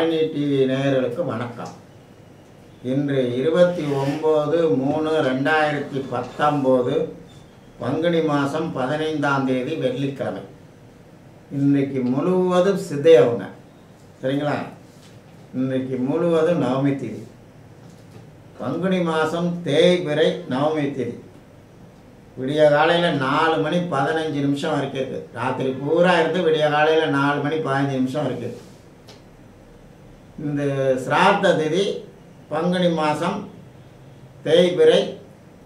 Tharini TV நேயர்களுக்கு வணக்கம். இன்று இருபத்தி ஒம்பது மூணு ரெண்டாயிரத்தி பத்தொம்போது பங்குனி மாதம் பதினைந்தாம் தேதி வெள்ளிக்கிழமை. இன்றைக்கு முழுவதும் சிதையவங்க சரிங்களா? இன்றைக்கு முழுவதும் நவமி திதி. பங்குனி மாதம் தேய்பிறை நவமி திதி. விடிய காலையில் நாலு மணி பதினஞ்சு நிமிஷம் வரைக்கும் இருக்குது ராத்திரி பூரா இருந்து விடிய காலையில் நாலு மணி பதினஞ்சு நிமிஷம் வரைக்கும் இருக்குது இந்த சிரார்த்த திதி பங்குனி மாதம் தேய்பிறை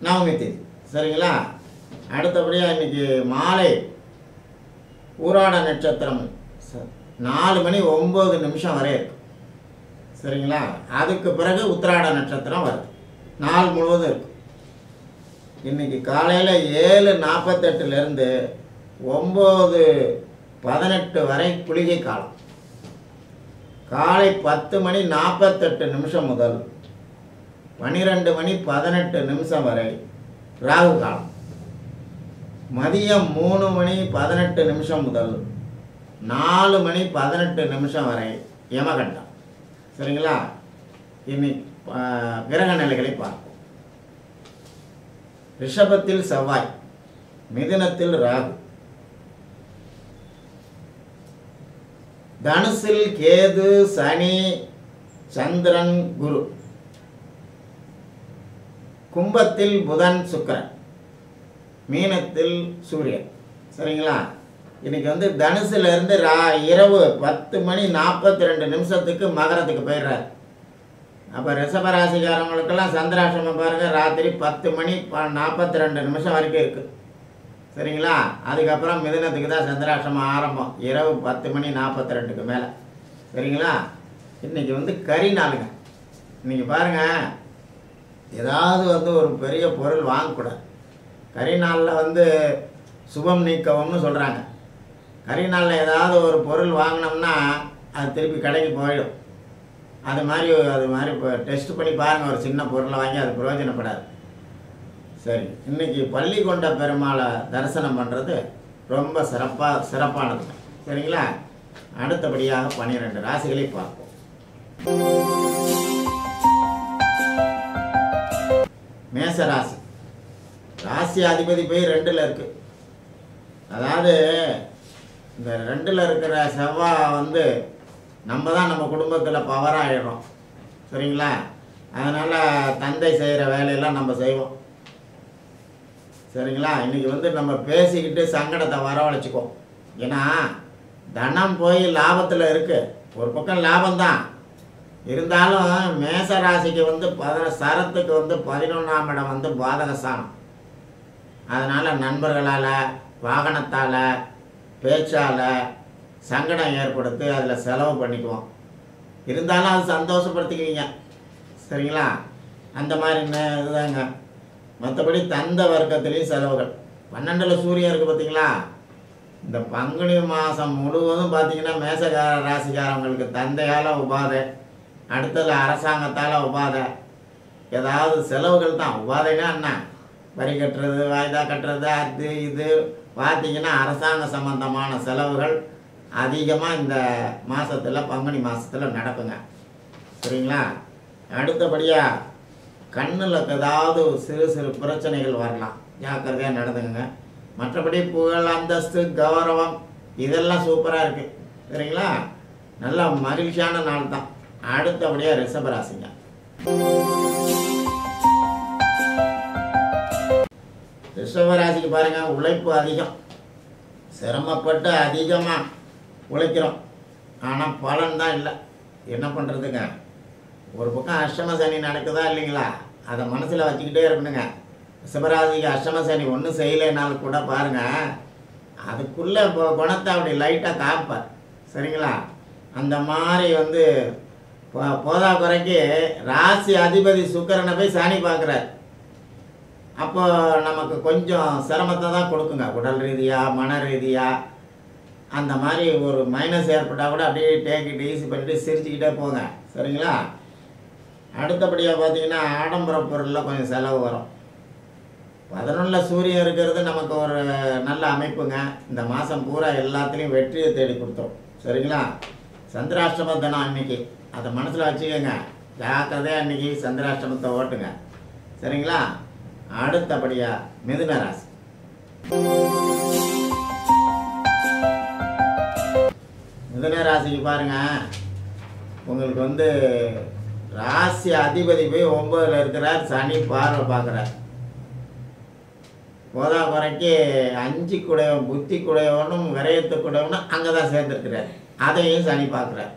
நவமி திதி. சரிங்களா? அடுத்தபடியாக இன்னைக்கு மாலை ஊராட நட்சத்திரம். ச- நாலு மணி ஒம்பது நிமிஷம் வரை இருக்கு. சரிங்களா? அதுக்கு பிறகு உத்திராட நட்சத்திரம் வருது. நாள் முழுவதும் இருக்கு. இன்னைக்கு காலையில் ஏழு நாற்பத்தெட்டுலேருந்து ஒம்பது பதினெட்டு வரை குளிகை காலம். காலை பத்து மணி நாற்பத்தெட்டு நிமிஷம் முதல் பன்னிரெண்டு மணி பதினெட்டு நிமிஷம் வரை ராகு காலம். மதியம் மூணு மணி பதினெட்டு நிமிஷம் முதல் நாலு மணி பதினெட்டு நிமிஷம் வரை யமகண்டம். சரிங்களா? இனி கிரக நிலைகளை பார்ப்போம். ரிஷபத்தில் செவ்வாய் மிதுனத்தில் ராகு. தனுசில் கேது சனி சந்திரன் குரு. கும்பத்தில் புதன் சுக்கரன். மீனத்தில் சூரியன். சரிங்களா? இன்னைக்கு வந்து தனுசுல இருந்து ரா இரவு பத்து மணி நாற்பத்தி ரெண்டு நிமிஷத்துக்கு மகரத்துக்கு போயிடுறாரு. அப்போ ரிஷபராசிக்காரங்களுக்கெல்லாம் சந்திராசிரமம் பாருங்கள் ராத்திரி பத்து மணி ப நாற்பத்தி ரெண்டு நிமிஷம் வரைக்கும் இருக்குது சரிங்களா? அதுக்கப்புறம் மிதினத்துக்கு தான் சந்திராஷ்டமம் ஆரம்பம். இரவு பத்து மணி நாற்பத்தி ரெண்டுக்கு மேலே. சரிங்களா? இன்றைக்கி வந்து கறி நாளுங்க. இன்னைக்கு பாருங்க. ஏதாவது வந்து ஒரு பெரிய பொருள் வாங்கக்கூடாது. கறி நாளில் வந்து சுபம் நீக்கவும்னு சொல்கிறாங்க கறி நாளில் ஏதாவது ஒரு பொருள் வாங்கினோம்னா அது திருப்பி கடைக்கு போயிடும். அது மாதிரி அது மாதிரி இப்போ டெஸ்ட் பண்ணி பாருங்கள் ஒரு சின்ன பொருளை வாங்கி அது பிரயோஜனப்படாது. சரி இன்னைக்கு பள்ளி கொண்ட பெருமாளை தரிசனம் பண்ணுறது ரொம்ப சிறப்பாக சிறப்பானது. சரிங்களா? அடுத்தபடியாக பன்னிரெண்டு ராசிகளை பார்ப்போம். மேச ராசி. ராசி அதிபதி போய் ரெண்டில் இருக்கு. அதாவது இந்த ரெண்டில் இருக்கிற செவ்வாய் வந்து நம்ம தான் நம்ம குடும்பத்தில் பவராகிடுறோம் சரிங்களா? அதனால் தந்தை செய்கிற வேலையெல்லாம் நம்ம செய்வோம். சரிங்களா? இன்றைக்கி வந்து நம்ம பேசிக்கிட்டு சங்கடத்தை வரவழைச்சிக்கோம் ஏன்னா தனம் போய் லாபத்தில் இருக்குது ஒரு பக்கம் லாபம்தான். இருந்தாலும் மேச ராசிக்கு வந்து பத சரத்துக்கு வந்து பதினொன்றாம் இடம் வந்து பாதகசானம் அதனால் நண்பர்களால் வாகனத்தால் பேச்சால் சங்கடம் ஏற்படுத்தி அதில் செலவு பண்ணிக்குவோம். இருந்தாலும் அது சந்தோஷப்படுத்திக்குவீங்க. சரிங்களா? அந்த மாதிரி இதுதாங்க. மற்றபடி தந்த வர்க்கத்துலேயும் செலவுகள். பன்னெண்டில் சூரியன் இருக்குது பார்த்தீங்களா இந்த பங்குனி மாதம் முழுவதும் பார்த்தீங்கன்னா மேசகார ராசிக்காரங்களுக்கு தந்தையால் உபாதை அடுத்தது அரசாங்கத்தால் உபாதை. ஏதாவது செலவுகள் தான். உபாதைனா என்ன? வரி கட்டுறது வாய்தா கட்டுறது அது இது. பார்த்தீங்கன்னா அரசாங்க சம்பந்தமான செலவுகள் அதிகமாக இந்த மாதத்தில் பங்குனி மாதத்தில் நடக்குங்க. சரிங்களா? அடுத்தபடியாக கண்ணில் ஏதாவது சிறு சிறு பிரச்சனைகள் வரலாம். ஜாக்கிரதையாக நடந்துங்க மற்றபடி புகழ் அந்தஸ்து கௌரவம் இதெல்லாம் சூப்பராக இருக்குது சரிங்களா? நல்ல மகிழ்ச்சியான நாள் தான். அடுத்தபடியாக ரிஷபராசிங்க. ரிஷபராசிக்கு பாருங்க உழைப்பு அதிகம். சிரமப்பட்டு அதிகமாக உழைக்கிறோம். ஆனால் பலன் தான் இல்லை. என்ன பண்ணுறதுங்க ஒரு பக்கம் அஷ்டம சனி நடக்குதா இல்லைங்களா? அதை மனசில் வச்சுக்கிட்டே இருக்கணுங்க. ரிஷபராசிக்கு அஷ்டம சனி ஒன்றும் செய்யலைனாலும் கூட பாருங்க அதுக்குள்ளே இப்போ குணத்தை அப்படி லைட்டாக காப்பார் சரிங்களா? அந்த மாதிரி வந்து போதா குறைக்கு ராசி அதிபதி சுக்கரனை போய் சாணி பார்க்குறாரு. அப்போ நமக்கு கொஞ்சம் சிரமத்தை தான் கொடுக்குங்க. உடல் ரீதியாக மன ரீதியாக அந்த மாதிரி ஒரு மைனஸ் ஏற்பட்டால் கூட அப்படியே டேக்கிட்டு ஈஸி பண்ணிட்டு சிரிச்சுக்கிட்டே போங்க. சரிங்களா? அடுத்தபடியாக பார்த்தீங்கன்னா ஆடம்பர பொருளில் கொஞ்சம் செலவு வரும். பதினொன்றில் சூரியன் இருக்கிறது நமக்கு ஒரு நல்ல அமைப்புங்க. இந்த மாதம் பூரா எல்லாத்துலேயும் வெற்றியை தேடி கொடுத்தோம் சரிங்களா? சந்திராஷ்டம தினம் அன்னைக்கு. அதை மனசில் வச்சுக்கோங்க. ஜாக்கிரதையாக அன்னைக்கு சந்திராஷ்டமத்தை ஓட்டுங்க. சரிங்களா? அடுத்தபடியாக மிதுன ராசி. மிதுன ராசிக்கு பாருங்க. உங்களுக்கு வந்து ராசி அதிபதி போய் ஒன்பதுல இருக்கிறார். சனி பார்வை பார்க்குறார். போதா குறைக்கு அஞ்சு குடையவன் புத்தி குடையவனும் விரயத்து குடையவனும் அங்கே தான் சேர்ந்துருக்கிறார். அதையும் சனி பார்க்குறார்.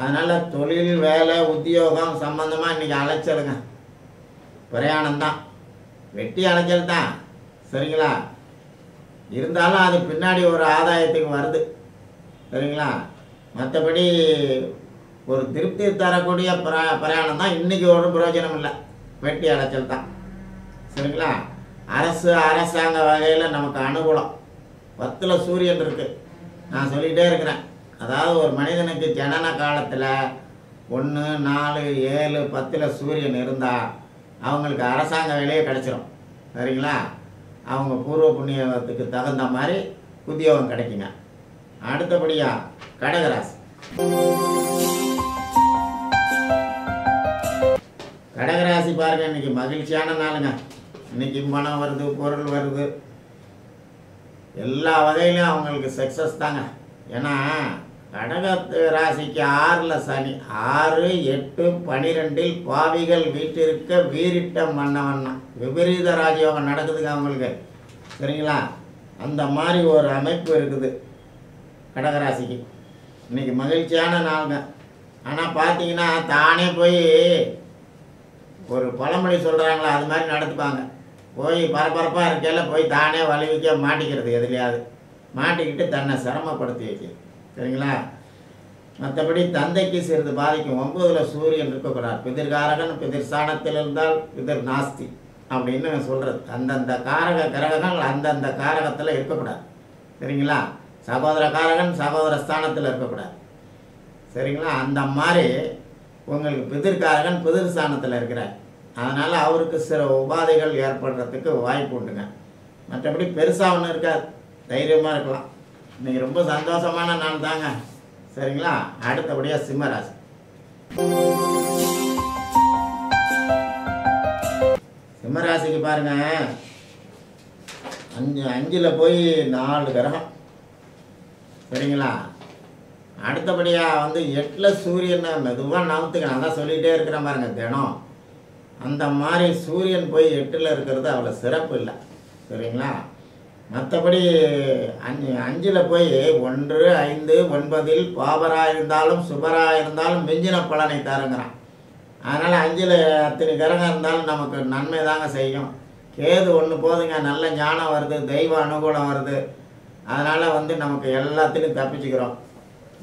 அதனால் தொழில் வேலை உத்தியோகம் சம்மந்தமாக இன்றைக்கி அலைச்சலுங்க. பிரயாணம் தான். வெட்டி அலைச்சல் தான். சரிங்களா? இருந்தாலும் அது பின்னாடி ஒரு ஆதாயத்துக்கு வருது. சரிங்களா? மற்றபடி ஒரு திருப்தி தரக்கூடிய பிரா பிரயாணம் தான் இன்றைக்கி ஒன்றும் பிரயோஜனம் இல்லை. வெட்டி அடைச்சல் தான். சரிங்களா? அரசு அரசாங்க வகையில் நமக்கு அனுகூலம். பத்தில் சூரியன் இருக்குது நான் சொல்லிகிட்டே இருக்கிறேன். அதாவது ஒரு மனிதனுக்கு ஜனன காலத்தில் ஒன்று நாலு ஏழு பத்தில் சூரியன் இருந்தால் அவங்களுக்கு அரசாங்க வேலையே கிடச்சிரும். சரிங்களா? அவங்க பூர்வ புண்ணியத்துக்கு தகுந்த மாதிரி உத்தியோகம் கிடைக்குங்க. அடுத்தபடியாக கடகராசி. கடகராசி பாருங்க இன்னைக்கு மகிழ்ச்சியான நாளுங்க. இன்னைக்கு பணம் வருது பொருள் வருது. எல்லா வகையிலும் அவங்களுக்கு சக்ஸஸ் தாங்க. ஏன்னா கடக ராசிக்கு ஆறில் சனி. ஆறு எட்டு பனிரெண்டில் பாவிகள் வீட்டிற்க வீரிட்ட மன்னவண்ணா விபரீத ராஜயோகம் நடக்குதுங்க அவங்களுக்கு. சரிங்களா? அந்த மாதிரி ஒரு அமைப்பு இருக்குது கடகராசிக்கு. இன்னைக்கு மகிழ்ச்சியான நாளுங்க. ஆனால் பார்த்தீங்கன்னா தானே போய் ஒரு பழமொழி சொல்கிறாங்களா அது மாதிரி நடத்துப்பாங்க. போய் பரபரப்பாக இருக்கையில் போய் தானே வலிவிக்க மாட்டிக்கிறது எதுலையாவது. மாட்டிக்கிட்டு தன்னை சிரமப்படுத்தி வைக்கிறது. சரிங்களா? மற்றபடி தந்தைக்கு சிறிது பாதிக்கும். ஒன்பதுல சூரியன் இருக்கக்கூடாது. பிதிர்காரகன் பிதிர் சாணத்தில் இருந்தால் பிதிர் நாஸ்தி அப்படின்னு சொல்கிறது அந்தந்த காரக கிரகங்கள் அந்தந்த காரகத்தில் இருக்கக்கூடாது. சரிங்களா? சகோதர காரகன் சகோதர ஸ்தானத்தில் இருக்கக்கூடாது. சரிங்களா? அந்த மாதிரி உங்களுக்கு பிதிர்காரகன் பிதிர் ஸ்தானத்தில் இருக்கிறார். அதனால் அவருக்கு சில உபாதைகள் ஏற்படுறதுக்கு வாய்ப்பு உண்டுங்க. மற்றபடி பெருசாக ஒன்றும் இருக்காது. தைரியமாக இருக்கலாம். இன்னைக்கு ரொம்ப சந்தோஷமான நாள் தாங்க. சரிங்களா? அடுத்தபடியாக சிம்மராசி. சிம்மராசிக்கு பாருங்க. அஞ்சு அஞ்சில் போய் நாலு கிரகம். சரிங்களா? அடுத்தபடியாக வந்து எட்டில் சூரியனை மெதுவாக நவுத்துக்கணும் அதான் சொல்லிகிட்டே இருக்கிற பாருங்க தினம். அந்த மாதிரி சூரியன் போய் எட்டில் இருக்கிறது அவ்வளோ சிறப்பு இல்லை. சரிங்களா? மற்றபடி அஞ்சு அஞ்சில் போய் ஒன்று ஐந்து ஒன்பதில் பாபராக இருந்தாலும் சுபராக இருந்தாலும் மிஞ்சின பலனை தருங்கிறான் அதனால் அஞ்சில் அத்தனை கிரகம் இருந்தாலும் நமக்கு நன்மை தாங்க செய்யும். கேது ஒன்று போதுங்க நல்ல ஞானம் வருது தெய்வ அனுகூலம் வருது. அதனால் வந்து நமக்கு எல்லாத்துலேயும் தப்பிச்சுக்கிறோம்.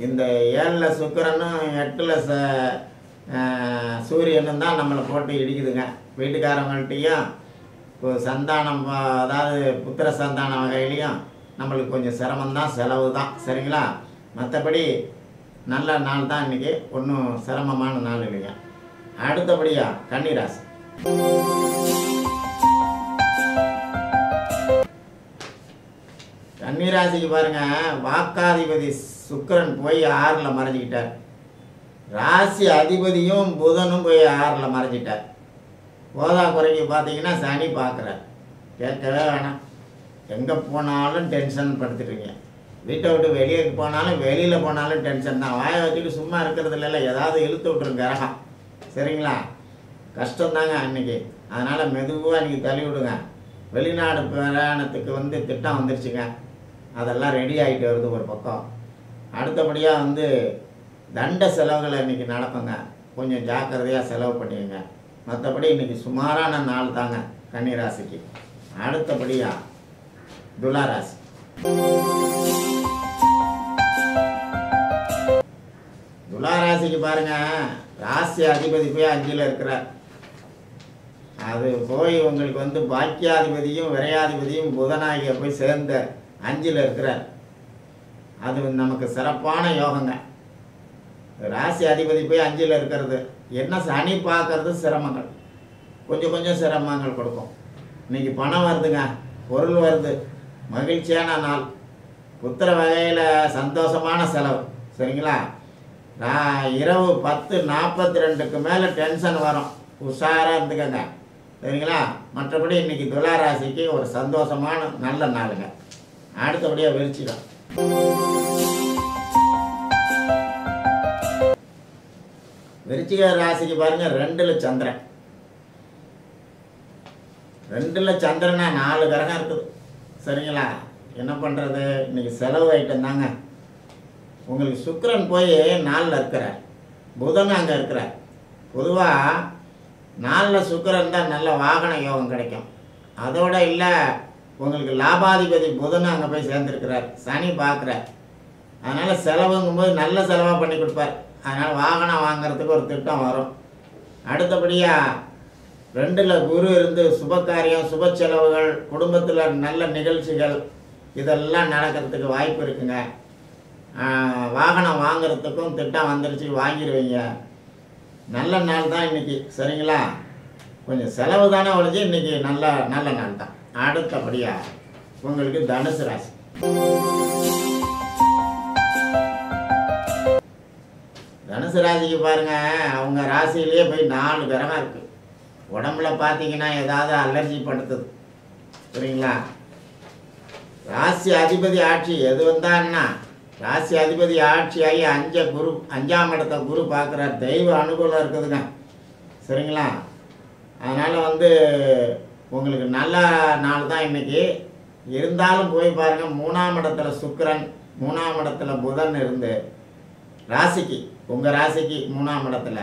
இந்த ஏழில் சுக்கிரனும் எட்டில் ச சூரியனும் தான் நம்மளை போட்டு இடிக்குதுங்க. வீட்டுக்காரங்கள்ட்டையும் இப்போ சந்தானம் அதாவது புத்திர சந்தான வகையிலையும் நம்மளுக்கு கொஞ்சம் சிரமம்தான் செலவு தான். சரிங்களா? மற்றபடி நல்ல நாள் தான் இன்றைக்கி ஒன்றும் சிரமமான நாள் இல்லைங்க. அடுத்தபடியாக கன்னிராசி. கன்னிராசிக்கு பாருங்க வாக்காதிபதி சுக்கரன் போய் ஆறில் மறைஞ்சிக்கிட்டார். ராசி அதிபதியும் புதனும் போய் ஆறில் மறைஞ்சிட்டார் போதா குறைக்கு பார்த்தீங்கன்னா சனி பார்க்குறார். கேட்கவே வேணாம். எங்கே போனாலும் டென்ஷன் படுத்துட்டுருங்க வீட்டை விட்டு வெளியே போனாலும் வெளியில் போனாலும் டென்ஷன் தான். வாயை வச்சுட்டு சும்மா இருக்கிறது இல்லைல்ல ஏதாவது இழுத்து விட்ருங்க கிரகம் சரிங்களா? கஷ்டம்தாங்க அன்னைக்கு. அதனால் மெதுவாக நீங்கள் தள்ளி விடுங்க. வெளிநாடு பிரயாணத்துக்கு வந்து திட்டம் வந்துருச்சுங்க. அதெல்லாம் ரெடி ஆகிட்டு வருது ஒரு பக்கம். அடுத்தபடியாக வந்து தண்ட செலவுகளை இன்றைக்கி நடக்குங்க. கொஞ்சம் ஜாக்கிரதையாக செலவு பண்ணிடுங்க மற்றபடி இன்றைக்கி சுமாரான நாள் தாங்க கன்னிராசிக்கு. அடுத்தபடியாக துளாராசி துளாராசிக்கு பாருங்க. ராசி அதிபதி போய் அஞ்சில் இருக்கிறார். அது போய் உங்களுக்கு வந்து பாக்கியாதிபதியும் விரையாதிபதியும் புதனாகிய போய் சேர்ந்த அஞ்சில் இருக்கிறார். அது நமக்கு சிறப்பான யோகங்க. ராசி அதிபதி போய் அஞ்சில் இருக்கிறது. என்ன சனி பார்க்கறது சிரமங்கள். கொஞ்சம் கொஞ்சம் சிரமங்கள் கொடுக்கும். இன்னைக்கு பணம் வருதுங்க. பொருள் வருது. மகிழ்ச்சியான நாள். புத்திர வகையில் சந்தோஷமான செலவு. சரிங்களா? இரவு பத்து நாற்பத்தி ரெண்டுக்கு மேலே டென்ஷன் வரும். உஷாராக இருந்துக்கங்க. சரிங்களா? மற்றபடி இன்னைக்கு துலா ராசிக்கு ஒரு சந்தோஷமான நல்ல நாளுங்க. அடுத்தபடியாக விரிச்சிடும் விருச்சிக ராசிக்கு பாருங்க ரெண்டுல சந்திரன். ரெண்டுல சந்திரனா நாலு கிரகம் இருக்குது. சரிங்களா? என்ன பண்ணுறது இன்னைக்கு செலவு ஐட்டம் தாங்க. உங்களுக்கு சுக்கிரன் போய் நாளில் இருக்கிறார். புதன் அங்கே இருக்கிறார். பொதுவாக நாலில் சுக்கரன் தான் நல்ல வாகன யோகம் கிடைக்கும். அதோட இல்லை உங்களுக்கு லாபாதிபதி புதன் அங்கே போய் சேர்ந்துருக்கிறார். சனி பார்க்குறார். அதனால் செலவுங்கும்போது நல்ல செலவாக பண்ணி கொடுப்பார். அதனால் வாகனம் வாங்குறதுக்கு ஒரு திட்டம் வரும். அடுத்தபடியாக ரெண்டில் குரு இருந்து சுப காரியம் சுப செலவுகள் குடும்பத்தில் நல்ல நிகழ்ச்சிகள் இதெல்லாம் நடக்கிறதுக்கு வாய்ப்பு இருக்குங்க. வாகனம் வாங்குறதுக்கும் திட்டம் வந்துருச்சு வாங்கிடுவீங்க நல்ல நாள் தான் இன்றைக்கி சரிங்களா? கொஞ்சம் செலவு தானே ஒழிஞ்சு இன்றைக்கி நல்ல நல்ல நாள் தான். அடுத்தபடியாக உங்களுக்கு தனுசு ராசி. தனுசு ராசிக்கு பாருங்க அவங்க ராசியிலேயே போய் நாலு கிரகம் இருக்கு. உடம்புல பார்த்தீங்கன்னா ஏதாவது அலர்ஜி படுத்துது. சரிங்களா ராசி அதிபதி ஆட்சி எது வந்தான்னா ராசி அதிபதி ஆட்சி ஆகி அஞ்ச குரு அஞ்சாம் இடத்த குரு பார்க்குறார். தெய்வ அனுகூலம் இருக்குதுங்க. சரிங்களா? அதனால் வந்து உங்களுக்கு நல்ல நாள் தான் இன்னைக்கு. இருந்தாலும் போய் பாருங்கள் மூணாம் இடத்துல சுக்கரன் மூணாம் இடத்துல புதன் இருந்து ராசிக்கு உங்கள் ராசிக்கு மூணாம் இடத்துல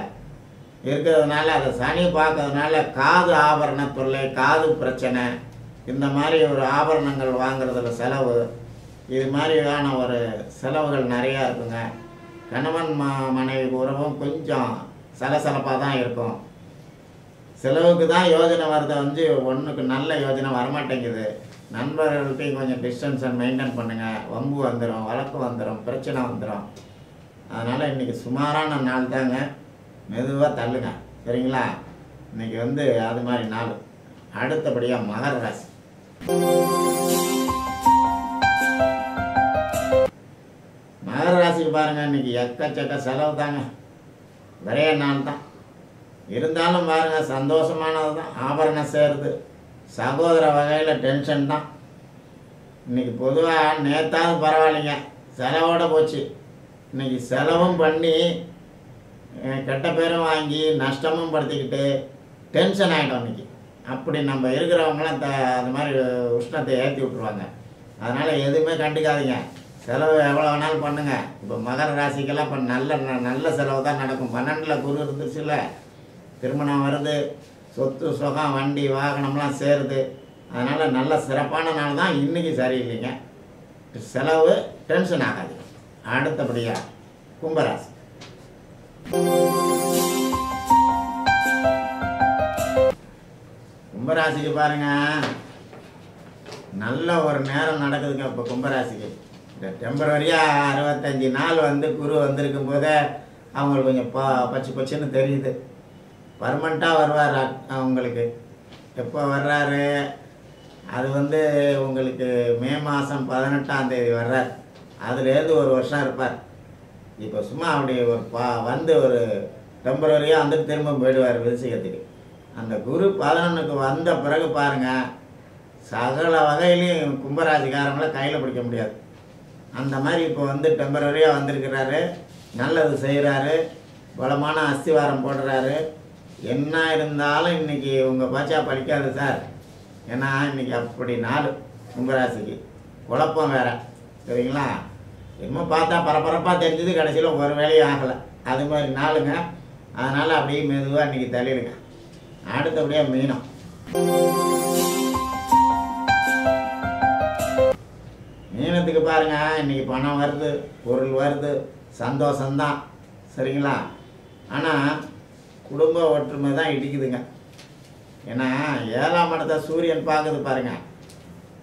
இருக்கிறதுனால அதை சனி பார்க்கறதுனால காது ஆபரண தொல்லை காது பிரச்சனை இந்த மாதிரி ஒரு ஆபரணங்கள் வாங்குறதுல செலவு இது மாதிரியான ஒரு செலவுகள் நிறையா இருக்குங்க. கணவன் ம மனைவி உறவும் கொஞ்சம் சலசலப்பாக தான் இருக்கும். செலவுக்கு தான் யோஜனை வரத வந்து ஒன்றுக்கு நல்ல யோஜனை வரமாட்டேங்குது. நண்பர்கள்ட்டையும் கொஞ்சம் டிஸ்டன்ஸை மெயின்டைன் பண்ணுங்கள் வம்பு வந்துடும் வழக்கு வந்துடும் பிரச்சனை வந்துடும் அதனால் இன்றைக்கி சுமாரான நாள் தாங்க. மெதுவாக தள்ளுங்க. சரிங்களா? இன்னைக்கு வந்து அது மாதிரி நாள். அடுத்தபடியாக மகர ராசி. மகர ராசிக்கு பாருங்கள் இன்னைக்கு எக்கச்சக்க செலவு தாங்க. ஒரே நாள் தான் இருந்தாலும் பாருங்கள் சந்தோஷமானது தான் ஆபரணம் சேருது. சகோதர வகையில் டென்ஷன் தான். இன்னைக்கு பொதுவாக நேத்தாவது பரவாயில்லைங்க. செலவோட போச்சு. இன்னைக்கு செலவும் பண்ணி கெட்ட பேரும் வாங்கி நஷ்டமும் படுத்திக்கிட்டு டென்ஷன் ஆகிடும் இன்றைக்கி அப்படி நம்ம இருக்கிறவங்களாம் த அது மாதிரி உஷ்ணத்தை ஏற்றி விட்ருவாங்க அதனால் எதுவுமே கண்டுக்காதீங்க. செலவு எவ்வளோ வேணாலும் பண்ணுங்கள் இப்போ மகர ராசிக்கெல்லாம் இப்போ நல்ல ந- நல்ல செலவு தான் நடக்கும். பன்னெண்டில் குரு இருந்துச்சுல்ல. திருமணம் வருது சொத்து சுகம் வண்டி வாகனம்லாம் சேருது. அதனால் நல்ல சிறப்பான நாள் தான் இன்றைக்கி சரியில்லைங்க. செலவு டென்ஷன் ஆகாது அடுத்தபடியாக கும்பராசி. கும்பராசிக்கு பாருங்க. நல்ல ஒரு நேரம் நடக்குதுங்க இப்போ கும்பராசிக்கு. இந்த டெம்பரவரியாக அறுபத்தஞ்சி நாள் வந்து குரு வந்திருக்கும் போதே அவங்களுக்கு கொஞ்சம் ப பச்சை பச்சைன்னு தெரியுது. பர்மனண்ட்டாக வருவார் உங்களுக்கு அவங்களுக்கு? எப்போ வர்றாரு? அது வந்து உங்களுக்கு மே மாதம் பதினெட்டாம் தேதி வர்றார். அதுலேருந்து ஒரு வருஷம் இருப்பார். இப்போ சும்மா அப்படி ஒரு பா வந்து ஒரு டெம்பரரியாக வந்துட்டு திரும்ப போயிடுவார் விருச்சிகத்துக்கு. அந்த குரு பதினொன்றுக்கு வந்த பிறகு பாருங்கள் சகல வகையிலையும் கும்பராசிக்காரங்களை கையில் பிடிக்க முடியாது. அந்த மாதிரி இப்போ வந்து டெம்பரரியாக வந்திருக்கிறாரு. நல்லது செய்கிறாரு பலமான அஸ்திவாரம் போடுறாரு. என்ன இருந்தாலும் இன்னைக்கு உங்கள் பாச்சா படிக்காது சார். ஏன்னா இன்னைக்கு அப்படி நாள் கும்பராசிக்கு. குழப்பம் வேற. சரிங்களா? என்னமோ பார்த்தா பரபரப்பாக தெரிஞ்சது கடைசியில் ஒரு வேலையும் ஆகலை. அது மாதிரி நாளுங்க. அதனால் அப்படியே மெதுவாக இன்னைக்கு தள்ளிடுங்க அடுத்தபடியாக மீனம். மீனத்துக்கு பாருங்க இன்னைக்கு பணம் வருது பொருள் வருது சந்தோஷந்தான் சரிங்களா? ஆனால் குடும்ப ஒற்றுமை தான் இடிக்குதுங்க. ஏன்னா ஏழாம் இடத்த சூரியன் பார்க்குது பாருங்க.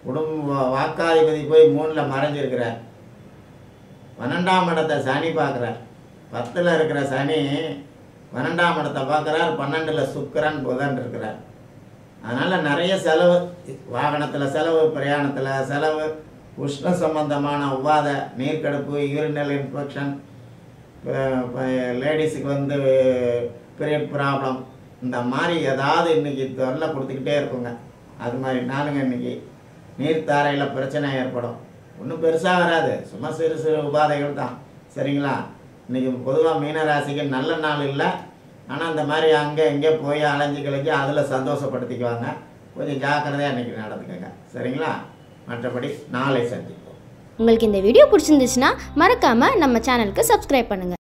குடும்ப வாக்காதிபதி போய் மூணில் மறைஞ்சிருக்கிறார். பன்னெண்டாம் இடத்த சனி பார்க்குறார் பத்தில் இருக்கிற சனி பன்னெண்டாம் இடத்தை பார்க்குறார் பன்னெண்டில் சுக்கரன் புதன் இருக்கிறார். அதனால் நிறைய செலவு வாகனத்தில் செலவு பிரயாணத்தில் செலவு உஷ்ண சம்பந்தமான உவாத நீர்க்கடுப்பு யூரினல் இன்ஃபெக்ஷன் லேடிஸுக்கு வந்து பீரியட் ப்ராப்ளம் இந்த மாதிரி ஏதாவது இன்றைக்கி தொல்லை கொடுத்துக்கிட்டே இருக்குங்க. அது மாதிரி நாளுங்க இன்றைக்கி நீர்த்தாரையில் பிரச்சனை ஏற்படும். ஒன்றும் பெருசாக வராது. சும்மா சிறு சிறு உபாதைகள் தான். சரிங்களா? இன்றைக்கி பொதுவாக மீனராசிக்கு நல்ல நாள் இல்லை. ஆனால் இந்த மாதிரி அங்கே இங்கே போய் அலைஞ்சு கிழக்கி அதில் சந்தோஷப்படுத்திக்குவாங்க. கொஞ்சம் ஜாக்கிரதையாக இன்றைக்கி நடந்துக்கங்க. சரிங்களா? மற்றபடி நாளை சந்திப்போம். உங்களுக்கு இந்த வீடியோ பிடிச்சிருந்துச்சுன்னா மறக்காமல் நம்ம சேனலுக்கு சப்ஸ்கிரைப் பண்ணுங்கள்